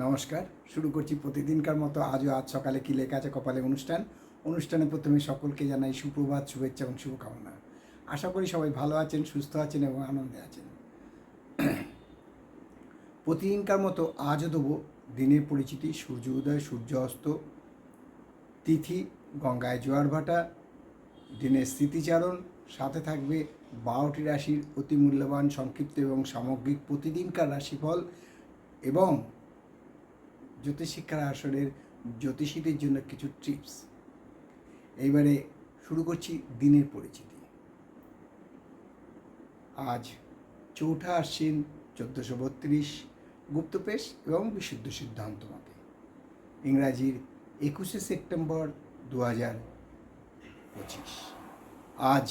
নমস্কার, শুরু করছি প্রতিদিনকার মতো আজও আজ সকালে কি লেখা আছে কপালে অনুষ্ঠান। অনুষ্ঠানে প্রথমে সকলকে জানাই সুপ্রভাত, শুভেচ্ছা এবং শুভকামনা। আশা করি সবাই ভালো আছেন, সুস্থ আছেন এবং আনন্দে আছেন। প্রতিদিনকার মতো আজও দেবো দিনের পরিচিতি, সূর্য উদয়, সূর্য অস্ত, তিথি, গঙ্গায় জোয়ার ভাটা, দিনের স্মৃতিচারণ, সাথে থাকবে বারোটি রাশির অতি মূল্যবান সংক্ষিপ্ত এবং সামগ্রিক প্রতিদিনকার রাশিফল এবং জ্যোতিষিক্ষার আসরের জ্যোতিষীদের জন্য কিছু টিপস এইবারে শুরু করছি দিনের পরিচিতি। আজ চৌঠা আশ্বিন চোদ্দোশো বত্রিশ গুপ্তপেশ এবং বিশুদ্ধ সিদ্ধান্ত মতে ইংরাজির একুশে সেপ্টেম্বর দু হাজার পঁচিশ। আজ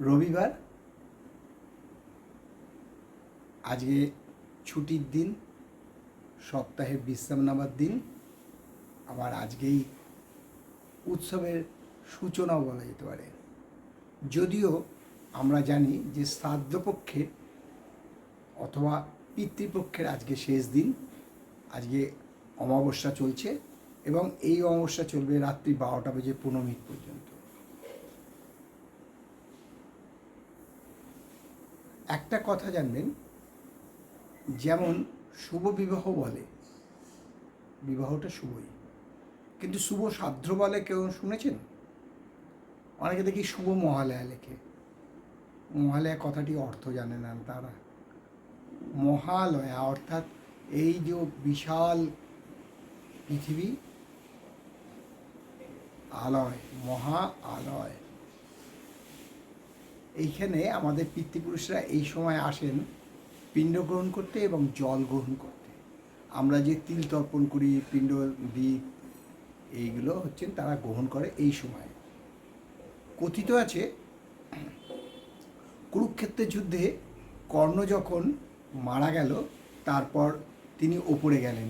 রবিবার। আজকে ছুটির দিন। সপ্তাহে বিশ্রাম নেওয়ার দিন। আবার আজকেই উৎসবের সূচনাও বলা যেতে পারে। যদিও আমরা জানি যে শ্রাদ্ধপক্ষে অথবা পিতৃপক্ষের আজকে শেষ দিন। আজকে অমাবস্যা চলছে এবং এই অমাবস্যা চলবে রাত্রি বারোটা বেজে পনেরো মিনিট পর্যন্ত। একটা কথা জানবেন, যেমন শুভ বিবাহ বলে। বিবাহটা শুভই। কিন্তু শুভ সাধ্র বলে কেউ শুনেছেন? অনেকে দেখি শুভ মহালয়া লেখে। মহালয়া কথাটি অর্থ জানে না তারা। মহালয়া অর্থাৎ এই যে বিশাল পৃথিবী, আলয়, মহা আলয়। এইখানে আমাদের পিতৃপুরুষরা এই সময় আসেন। পিণ্ড গ্রহণ করতে এবং জল গ্রহণ করতে। আমরা যে তিল তর্পণ করি, পিণ্ড দিই এইগুলো হচ্ছেন তারা গ্রহণ করে এই সময়। কথিত আছে, কুরুক্ষেত্রের যুদ্ধে কর্ণ যখন মারা গেল, তারপর তিনি ওপরে গেলেন,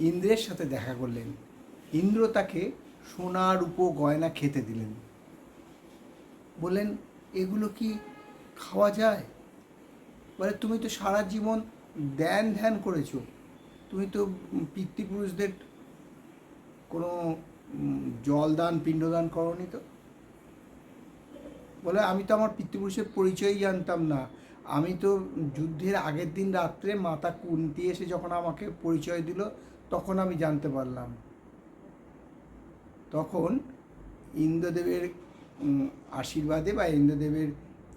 ইন্দ্রের সাথে দেখা করলেন। ইন্দ্র তাকে সোনা রূপো গয়না খেতে দিলেন। বললেন, এগুলো কি খাওয়া যায়? বলে, তুমি তো সারা জীবন ধ্যান ধ্যান করেছ। তুমি তো পিতৃপুরুষদের কোনো জলদান, পিণ্ডদান করনি তো? বলে, আমি তো আমার পিতৃপুরুষের পরিচয়ই জানতাম না। আমি তো যুদ্ধের আগের দিন রাত্রে মাতা কুন্তি এসে যখন আমাকে পরিচয় দিল, তখন আমি জানতে পারলাম। তখন ইন্দ্রদেবের আশীর্বাদে বা ইন্দ্রদেবের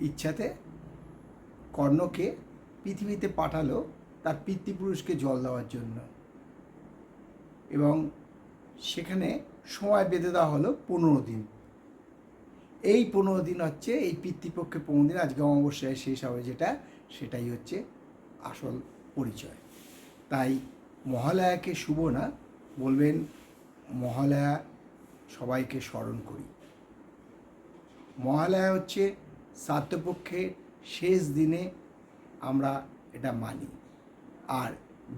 ইচ্ছাতে কর্ণকে পৃথিবীতে পাঠালো তার পিতৃপুরুষকে জল দেওয়ার জন্য। এবং সেখানে সময় বেঁধে দেওয়া হলো পনেরো দিন। এই পনেরো দিন হচ্ছে এই পিতৃপক্ষে পনেরো দিন, আজকে অমাবস্যায় শেষ হবে যেটা, সেটাই হচ্ছে আসল পরিচয়। তাই মহালয়াকে শুভ না, বলবেন মহালয়া সবাইকে স্মরণ করি। মহালয়া হচ্ছে শ্রাদ্ধপক্ষে শেষ দিনে আমরা এটা মানি। আর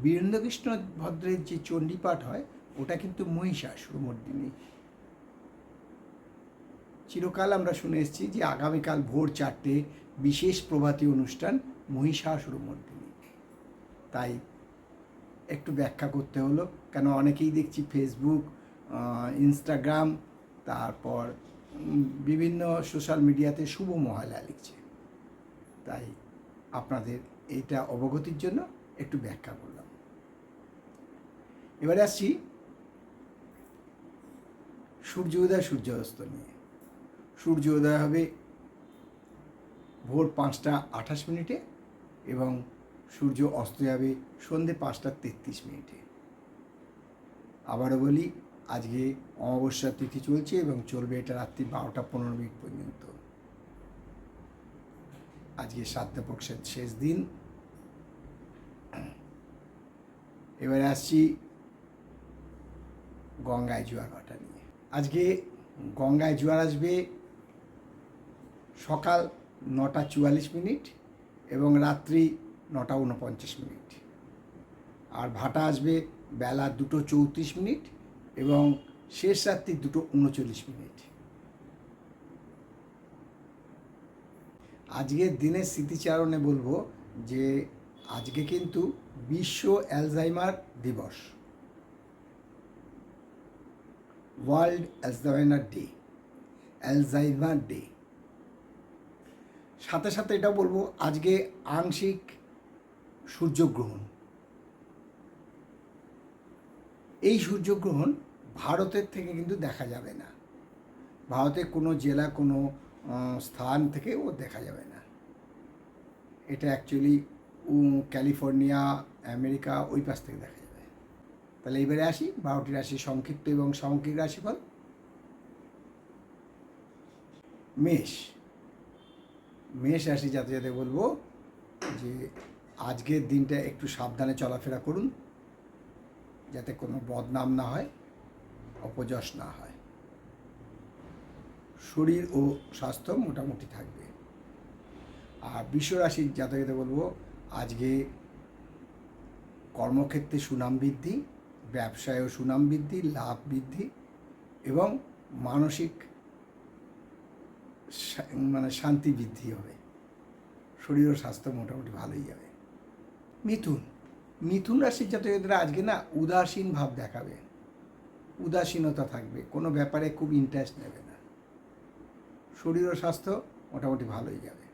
বীরেন্দ্রকৃষ্ণ ভদ্রের যে চণ্ডীপাঠ হয়, ওটা কিন্তু মহিষাসুর মর্দিনী চিরকাল আমরা শুনে এসেছি যে আগামীকাল ভোর চারটে বিশেষ প্রভাতী অনুষ্ঠান মহিষাসুর মর্দিনী তাই একটু ব্যাখ্যা করতে হলো, কেন অনেকেই দেখছি ফেসবুক ইনস্টাগ্রাম তারপর বিভিন্ন সোশ্যাল মিডিয়াতে শুভ মহালয়া লিখছে। তাই আপনাদের এইটা অবগতির জন্য একটু ব্যাখ্যা করলাম। এবারে আসছি সূর্য উদয়, সূর্য অস্ত নিয়ে। সূর্য উদয় হবে ভোর পাঁচটা আঠাশ মিনিটে এবং সূর্য অস্ত যাবে সন্ধে পাঁচটা তেত্রিশ মিনিটে। আবারও বলি, আজকে অমাবস্যার তিথি চলছে এবং চলবে এটা রাত্রি বারোটা পনেরো মিনিট পর্যন্ত। আজকে শ্রাদ্ধপক্ষের শেষ দিন। এবারে আসছি গঙ্গায় জোয়ার ভাটা নিয়ে। আজকে গঙ্গায় জোয়ার আসবে সকাল নটা চুয়াল্লিশ মিনিট এবং রাত্রি নটা উনপঞ্চাশ মিনিট। আর ভাটা আসবে বেলা দুটো চৌত্রিশ মিনিট এবং শেষ রাত্রি দুটো উনচল্লিশ মিনিট। আজকের দিনের স্মৃতিচারণে বলব যে আজকে কিন্তু বিশ্ব অ্যালজাইমার দিবস। World Alzheimer day Alzheimer day. সাথে সাথে এটা বলব, আজকে আংশিক সূর্যগ্রহণ। এই সূর্যগ্রহণ ভারতের থেকে কিন্তু দেখা যাবে না। ভারতের কোনো জেলা, কোনো স্থান থেকে ও দেখা যাবে না। এটা অ্যাকচুয়ালি ক্যালিফোর্নিয়া, আমেরিকা, ওই পাশ থেকে দেখা যাবে। তাহলে এবারে আসি বারোটি রাশি সংক্ষিপ্ত এবং সামগ্রিক রাশিফল। মেষ। মেষ রাশি যাতে যাতে বলব যে, আজকের দিনটা একটু সাবধানে চলাফেরা করুন, যাতে কোনো বদনাম না হয়, অপযশ না হয়। শরীর ও স্বাস্থ্য মোটামুটি থাকবে। আর বিশ্বরাশির জাতকেতে বলব, আজকে কর্মক্ষেত্রে সুনাম বৃদ্ধি, ব্যবসায়ও সুনাম বৃদ্ধি, লাভ বৃদ্ধি এবং মানসিক মানে শান্তি বৃদ্ধি হবে। শরীর ও স্বাস্থ্য মোটামুটি ভালোই যাবে। মিথুন মিথুন রাশির জাতকদের আজকে না উদাসীন ভাব দেখাবে। উদাসীনতা থাকবে, কোনো ব্যাপারে খুব ইন্টারেস্ট নেবে শরীর ও স্বাস্থ্য মোটামুটি ভালোই যাবে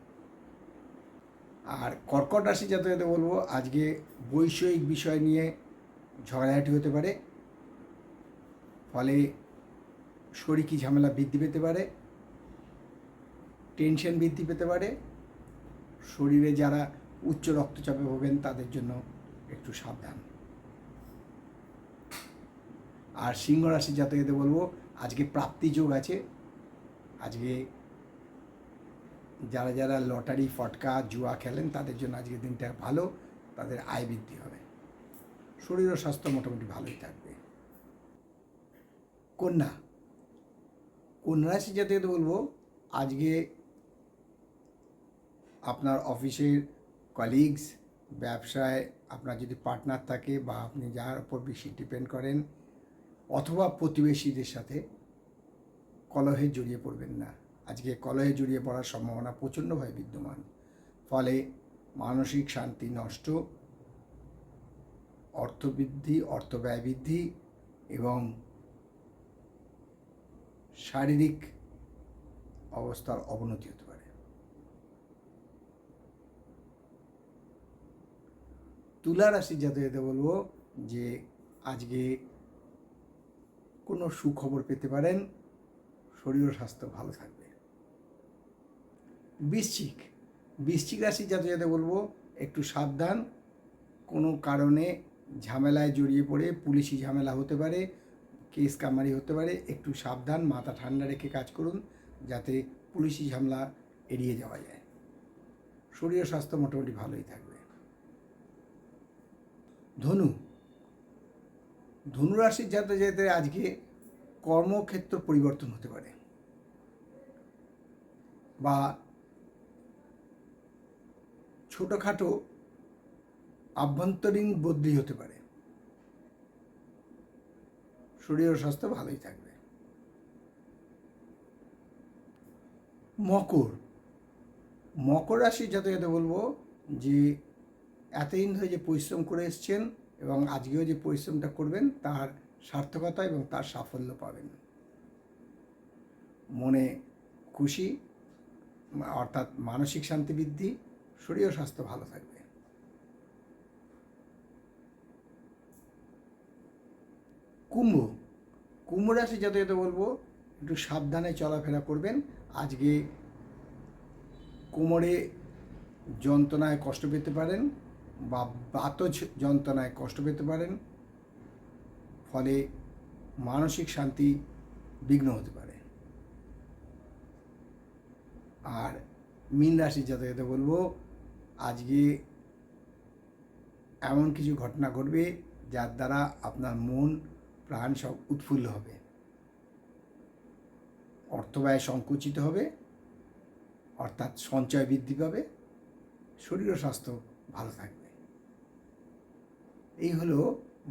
আর কর্কট রাশি জাতকদের বলব, আজকে বৈষয়িক বিষয় নিয়ে ঝগড়াঝাটি হতে পারে। ফলে শরীরী ঝামেলা বৃদ্ধি পেতে পারে, টেনশন বৃদ্ধি পেতে পারে। শরীরে যারা উচ্চ রক্তচাপে ভোগেন, তাদের জন্য একটু সাবধান। আর সিংহ রাশির জাতকেদের বলব, আজকে প্রাপ্তি যোগ আছে। আজকে যারা যারা লটারি, ফটকা, জুয়া খেলেন, তাদের জন্য আজকের দিনটা ভালো, তাদের আয় বৃদ্ধি হবে। শরীর ও স্বাস্থ্য মোটামুটি ভালোই থাকবে। কন্যা। কন্যা রাশি জাতকেদের বলব, আজকে আপনার অফিসের কলিগস ব্যবসায়, আপনার যদি পার্টনার থাকে বা আপনি যার উপর বেশি ডিপেন্ড করেন, অথবা প্রতিবেশীদের সাথে কলহে জড়িয়ে পড়বেন না। আজকে কলহে জড়িয়ে পড়ার সম্ভাবনা প্রচণ্ডভাবে বিদ্যমান। ফলে মানসিক শান্তি নষ্ট, অর্থবৃদ্ধি অর্থ ব্যয় বৃদ্ধি এবং শারীরিক অবস্থার অবনতি হতে পারে। তুলা রাশির জাতকদের বলব যে, আজকে কোনো সুখবর পেতে পারেন শরীর স্বাস্থ্য ভালো থাকবে। বৃশ্চিক বৃশ্চিক রাশির জাতকদের বলব, একটু সাবধান। কোনো কারণে ঝামেলায় জড়িয়ে পড়ে, পুলিশি ঝামেলা হতে পারে, কেস কামারি হতে পারে, একটু সাবধান, মাথা ঠান্ডা রেখে কাজ করুন, যাতে পুলিশি ঝামেলা এড়িয়ে যাওয়া যায়। শরীর স্বাস্থ্য মোটামুটি ভালোই থাকবে। ধনু ধনুরাশির যাতে যেতে আজকে কর্মক্ষেত্র পরিবর্তন হতে পারে। বা ছোটোখাটো আভ্যন্তরীণ বদলি হতে পারে। শরীর ও স্বাস্থ্য ভালোই থাকবে। মকর। মকর রাশি যাতে যাতে বলব যে এতদিন ধরে যে পরিশ্রম করে এসছেন এবং আজকেও যে পরিশ্রমটা করবেন, তার সার্থকতা এবং তার সাফল্য পাবেন। মনে খুশি, অর্থাৎ মানসিক শান্তি বৃদ্ধি, শরীর স্বাস্থ্য ভালো থাকবে। কুম্ভ কুম্ভ রাশি যাতে যাতে বলব, একটু সাবধানে চলাফেরা করবেন। আজকে কোমরে যন্ত্রণায় কষ্ট পেতে পারেন বা বাতজ যন্ত্রণায় কষ্ট পেতে পারেন। ফলে মানসিক শান্তি বিঘ্ন হতে পারে। আর মীন রাশির জাতকতে বলব, আজকে এমন কিছু ঘটনা ঘটবে যার দ্বারা আপনার মন, প্রাণ সব উৎফুল্ল হবে। অর্থব্যয় সংকুচিত হবে, অর্থাৎ সঞ্চয় বৃদ্ধি পাবে, শরীর ও স্বাস্থ্য ভালো থাকবে। এই হলো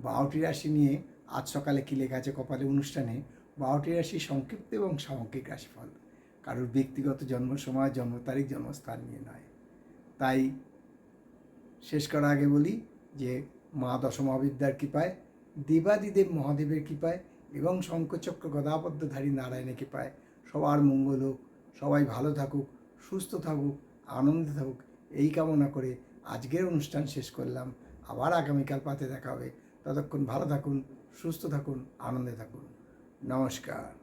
বারোটি রাশি নিয়ে আজ সকালে কি লেখা আছে কপালে অনুষ্ঠানে? বারোটি রাশি সংক্ষিপ্ত এবং সামগ্রিক রাশিফল। কারোর ব্যক্তিগত জন্ম সময় জন্ম তারিখ, জন্মস্থান নিয়ে নয়। তাই শেষ করার আগে বলি যে মা দশমহাবিদ্যার কৃপায়, দেবাদিদেব মহাদেবের কৃপায় এবং শঙ্কচক্র গদাপদ্মধারী নারায়ণের কৃপায় সবার মঙ্গল হোক, সবাই ভালো থাকুক, সুস্থ থাকুক, আনন্দে থাকুক, এই কামনা করে আজকের অনুষ্ঠান শেষ করলাম। আবার আগামীকাল পাতে দেখা হবে। ততক্ষণ ভালো থাকুন সুস্থ থাকুন আনন্দে থাকুন। নমস্কার।